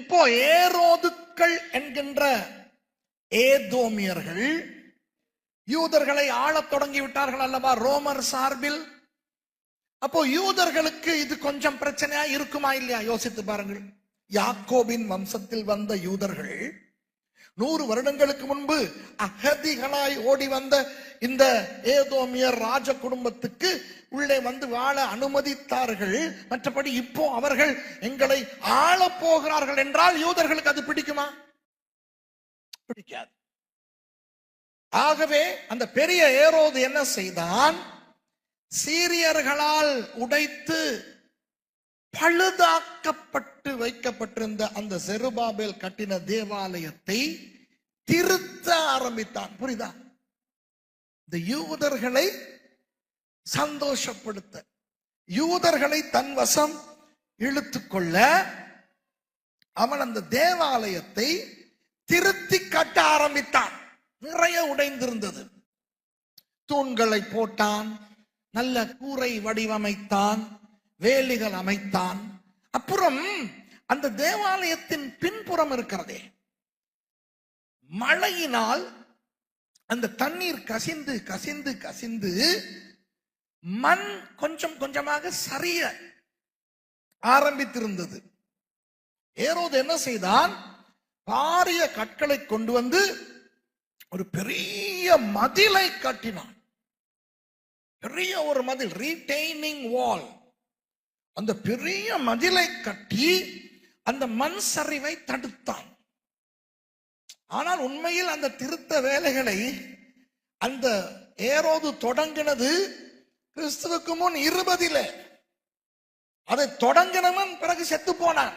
இப்போ ஏரோதுக்கள் என்கின்ற ஏதோமியர்கள் யூதர்களை ஆளத் தொடங்கி விட்டார்கள் அல்லவா ரோமர் சார்பில்? அப்போ யூதர்களுக்கு இது கொஞ்சம் பிரச்சனையா இருக்குமா இல்லையா? யோசித்து பாருங்கள். யாக்கோபின் வம்சத்தில் வந்த யூதர்கள் நூறு வருடங்களுக்கு முன்பு அகதிகளாய் ஓடி வந்த இந்த ஏதோமியர் ராஜ குடும்பத்துக்கு உள்ளே வந்து வாழ அனுமதித்தார்கள். மற்றபடி இப்போ அவர்கள் எங்களை ஆளப் போகிறார்கள் என்றால் யூதர்களுக்கு அது பிடிக்குமா? பிடிக்காது. ஆகவே அந்த பெரிய ஏரோது என்ன செய்தான்? சீரியர்களால் உடைத்து பழுதாக்கப்பட்டு வைக்கப்பட்டிருந்த அந்த செருபாபேல் கட்டின தேவாலயத்தை திருத்த ஆரம்பித்தான். புரியுதா? இந்த யூதர்களை சந்தோஷப்படுத்த யூதர்களை தன் வசம் இழுத்துக்கொள்ள அவன் அந்த தேவாலயத்தை திருத்தி கட்ட ஆரம்பித்தான். நிறைய உடைந்திருந்தது. தூண்களை போட்டான் நல்ல கூரை வடிவமைத்தான் வேலிகள் அமைத்தான். அப்புறம் அந்த தேவாலயத்தின் பின்புறம் இருக்கிறதே. மழையினால் அந்த தண்ணீர் கசிந்து கசிந்து கசிந்து மண் கொஞ்சம் கொஞ்சமாக சரிய ஆரம்பித்திருந்தது. ஏரோது என்ன செய்தான்? பாரிய கற்களை கொண்டு வந்து ஒரு பெரிய மதிலை கட்டினான். பெரிய ஒரு மதில் ரீடைனிங் வால் அந்த பெரிய மதிலை கட்டி அந்த மண் சரிவை தடுத்தான். ஆனால் உண்மையில் அந்த திருத்த வேலைகளை அந்த ஏரோது தொடங்கினது கிறிஸ்துவுக்கு முன் இருபதில. அதை தொடங்கினவன் பிறகு செத்து போனான்.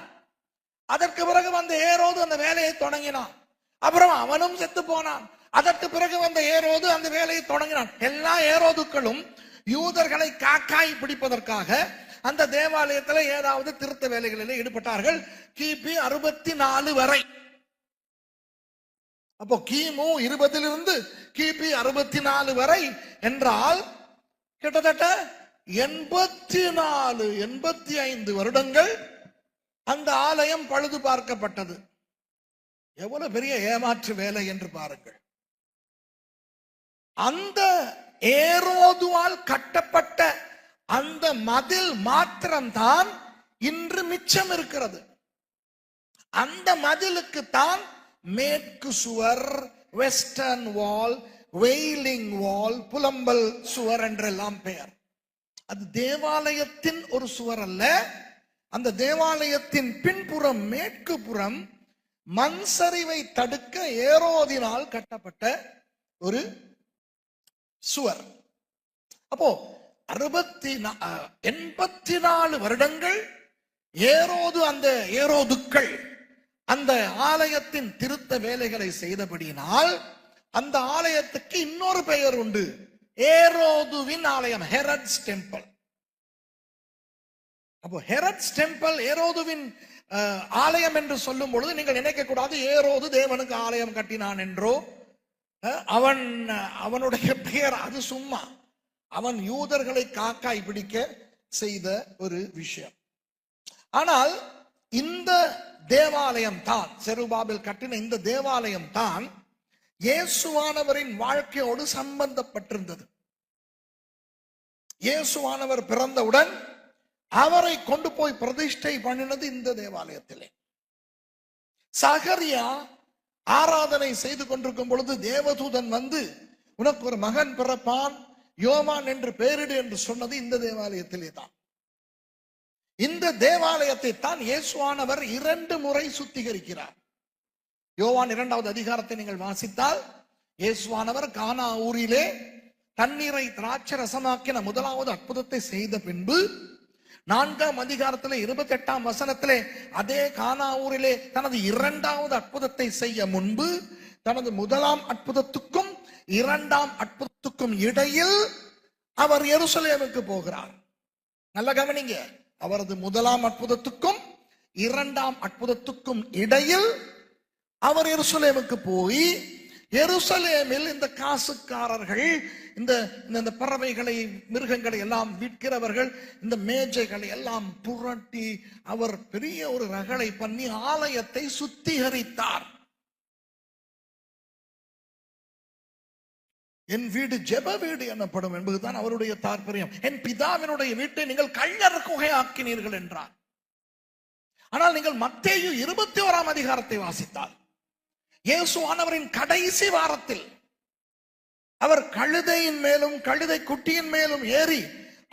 அதற்கு பிறகு வந்த ஏரோது அந்த வேலையை தொடங்கினான். அப்புறம் அவனும் செத்து போனான். அதற்கு பிறகு வந்த ஏரோது அந்த வேலையை தொடங்கினான். எல்லா ஏரோதுக்களும் யூதர்களை காக்காய் பிடிப்பதற்காக அந்த தேவாலயத்தில் ஏதாவது திருத்த வேலைகளில் ஈடுபட்டார்கள். கிபி அறுபத்தி நாலு வரை. அப்போ கிமு இருபதிலிருந்து கிபி அறுபத்தி நாலு வரை என்றால் கிட்டத்தட்ட எண்பத்தி நாலு எண்பத்தி ஐந்து வருடங்கள் அந்த ஆலயம் பழுது பார்க்கப்பட்டது. எவ்வளவு பெரிய ஏமாற்று வேலை என்று பாருங்கள். அந்த ஏரோதுவால் கட்டப்பட்ட அந்த மதில் மாத்திரம்தான் இன்று மிச்சம் இருக்கிறது. அந்த மதிலுக்கு தான் மேற்கு சுவர் வெஸ்டர்ன் வால் வெயிலிங் வால் புலம்பல் சுவர் என்றெல்லாம் பெயர். அது தேவாலயத்தின் ஒரு சுவர் அல்ல. அந்த தேவாலயத்தின் பின்புறம் மேற்கு புறம் மண் சரிவை தடுக்க ஏரோதினால் கட்டப்பட்ட ஒரு சுவர். அப்போ அறுபத்தி நா- எண்பத்தி நாலு வருடங்கள் ஏரோது அந்த ஏரோதுக்கள் அந்த ஆலயத்தின் திருத்த வேலைகளை செய்தபடியினால் அந்த ஆலயத்துக்கு இன்னொரு பெயர் உண்டு. ஏரோதுவின் ஆலயம் ஹெரட்ஸ் டெம்பிள். அப்போ ஹெரட்ஸ் டெம்பிள் ஏரோதுவின் ஆலயம் என்று சொல்லும் பொழுது நீங்கள் நினைக்க கூடாது ஏரோது தேவனுக்கு ஆலயம் கட்டினான் என்றோ. அவன் அவனுடைய பெயர் அது சும்மா. அவன் யூதர்களை காக்காய் பிடிக்க செய்த ஒரு விஷயம். ஆனால் இந்த தேவாலயம் தான் செருபாபில் கட்டின இந்த தேவாலயம் தான் இயேசுவானவரின் வாழ்க்கையோடு சம்பந்தப்பட்டிருந்தது. இயேசுவானவர் பிறந்தவுடன் அவரை கொண்டு போய் பிரதிஷ்டை பண்ணினது இந்த தேவாலயத்திலே. சகரியா ஆராதனை செய்து கொண்டிருக்கும் பொழுது தேவதூதன் வந்து உனக்கு ஒரு மகன் பிறப்பான் யோவான் என்று பெயரிடு என்று சொன்னது இந்த தேவாலயத்திலே தான். இந்த தேவாலயத்தை தான் இயேசுவானவர் இரண்டு முறை சுத்திகரிக்கிறார். யோவான் இரண்டாவது அதிகாரத்தை நீங்கள் வாசித்தால் இயேசுவானவர் கானா ஊரிலே தண்ணீரை திராட்சை ரசமாக்கின முதலாவது அற்புதத்தை செய்த பின்பு நான்காம் அதிகாரத்திலே இருபத்தி எட்டாம் வசனத்திலே அதே கானா ஊரிலே தனது இரண்டாவது அற்புதத்தை செய்ய முன்பு தனது முதலாம் அற்புதத்துக்கும் இரண்டாம் அற்புதத்துக்கும் இடையில் அவர் எருசலேமுக்கு போகிறார். நல்ல கவனிங்க. அவரது முதலாம் அற்புதத்துக்கும் இரண்டாம் அற்புதத்துக்கும் இடையில் அவர் எருசலேமுக்கு போய் எருசலேமில் இந்த காசுக்காரர்கள் இந்த இந்த- இந்த பறவைகளை மிருகங்களை எல்லாம் விற்கிறவர்கள் இந்த மேஜைகளை எல்லாம் புரட்டி அவர் பெரிய ஒரு ரகளை பண்ணி ஆலயத்தை சுத்திகரித்தார். என் வீடு ஜெப வீடு எனப்படும் என்பதுதான் அவருடைய தாற்பயம். என் பிதாவினுடைய வீட்டை நீங்கள் கள்ளர் குகையாக்கினீர்கள் என்றார். ஆனால் நீங்கள் மத்தேயு இருபத்தி ஓராம் அதிகாரத்தை வாசித்தால் இயேசுவானவரின் கடைசி வாரத்தில் அவர் கழுதையின் மேலும் கழுதை குட்டியின் மேலும் ஏறி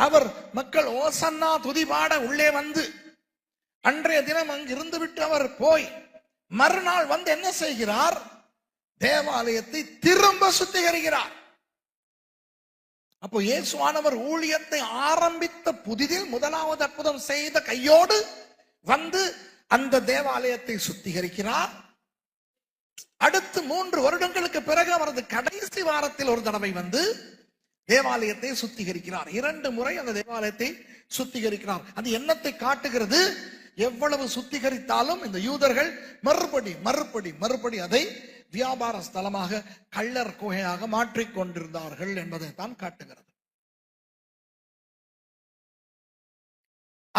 அவர் மக்கள் ஓசன்னா துதிபாட உள்ளே வந்து அன்றைய தினம் அங்கு இருந்துவிட்டு அவர் போய் மறுநாள் வந்து என்ன செய்கிறார்? தேவாலயத்தை திரும்ப சுத்திகரிக்கிறார். அப்போ இயேசுவானவர் ஊழியத்தை ஆரம்பித்த புதிதில் முதலாவது அற்புதம் செய்த கையோடு வந்து அந்த தேவாலயத்தை சுத்திகரிக்கிறார். அடுத்து மூன்று வருடங்களுக்கு பிறகு அவரது கடைசி வாரத்தில் ஒரு தடவை வந்து தேவாலயத்தை சுத்திகரிக்கிறார். இரண்டு முறை அந்த தேவாலயத்தை சுத்திகரிக்கிறார். அது என்னத்தை காட்டுகிறது? எவ்வளவு சுத்திகரித்தாலும் இந்த யூதர்கள் மறுபடி மறுபடி மறுபடி அதை வியாபார ஸ்தலமாக கள்ளர் குகையாக மாற்றிக் கொண்டிருந்தார்கள் என்பதை தான் காட்டுகிறது.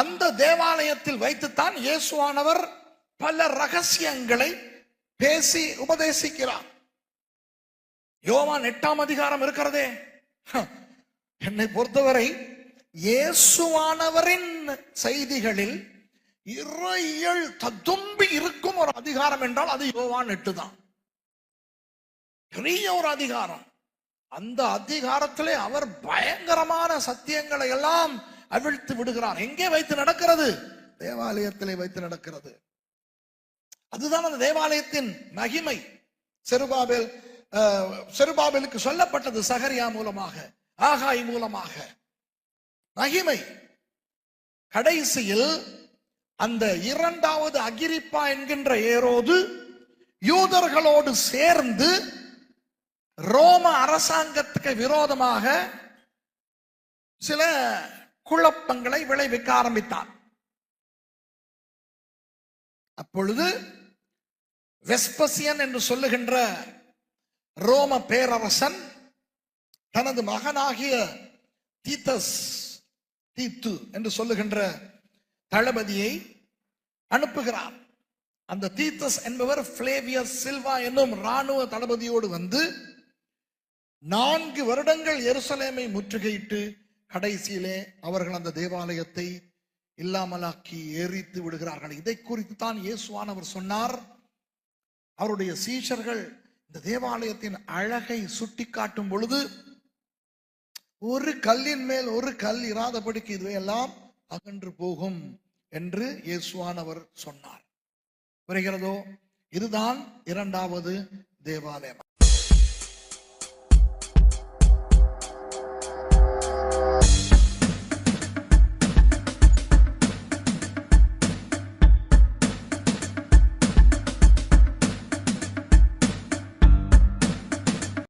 அந்த தேவாலயத்தில் வைத்துத்தான் இயேசுவானவர் பல ரகசியங்களை பேசி உபதேசிக்கிறார். யோவான் எட்டாம் அதிகாரம் இருக்கிறதே. என்னை பொறுத்தவரை இயேசுவானவரின் செய்திகளில் இறையல் ததும்பி இருக்கும் ஒரு அதிகாரம் என்றால் அது யோவான் எட்டு தான் பெரிய ஒரு அதிகாரம். அந்த அதிகாரத்திலே அவர் பயங்கரமான சத்தியங்களை எல்லாம் அவிழ்த்து விடுகிறார். எங்கே வைத்து நடக்கிறது? தேவாலயத்திலே வைத்து நடக்கிறது. அதுதான் அந்த தேவாலயத்தின் மகிமை. செருபாபேல் செருபாபேலுக்கு சொல்லப்பட்டது சகரியா மூலமாக ஆகாய் மூலமாக. மகிமை. கடைசியில் அந்த இரண்டாவது அகிரிப்பா என்கின்ற ஏரோது யூதர்களோடு சேர்ந்து ரோம அரசாங்கத்துக்கு விரோதமாக சில குழப்பங்களை விளைவிக்க ஆரம்பித்தார் அப்பொழுது வெஸ்பசியன் என்று சொல்லுகின்ற ரோம பேரரசன் தனது மகனாகிய தீத்தஸ் தீத்து என்று சொல்லுகின்ற தளபதியை அனுப்புகிறார் அந்த தீத்தஸ் என்பவர் பிளேவியஸ் சில்வா என்னும் ராணுவ தளபதியோடு வந்து நான்கு வருடங்கள் எருசலேமை முற்றுகையிட்டு கடைசியிலே அவர்கள் அந்த தேவாலயத்தை இல்லாமலாக்கி எரித்து விடுகிறார்கள். இதை குறித்து தான் இயேசுவானவர் சொன்னார். அவருடைய சீஷர்கள் இந்த தேவாலயத்தின் அழகை சுட்டிக்காட்டும் பொழுது ஒரு கல்லின் மேல் ஒரு கல் இராதபடிக்கு இதுவையெல்லாம் அகன்று போகும் என்று இயேசுவானவர் சொன்னார். புரிகிறதோ? இதுதான் இரண்டாவது தேவாலயம்.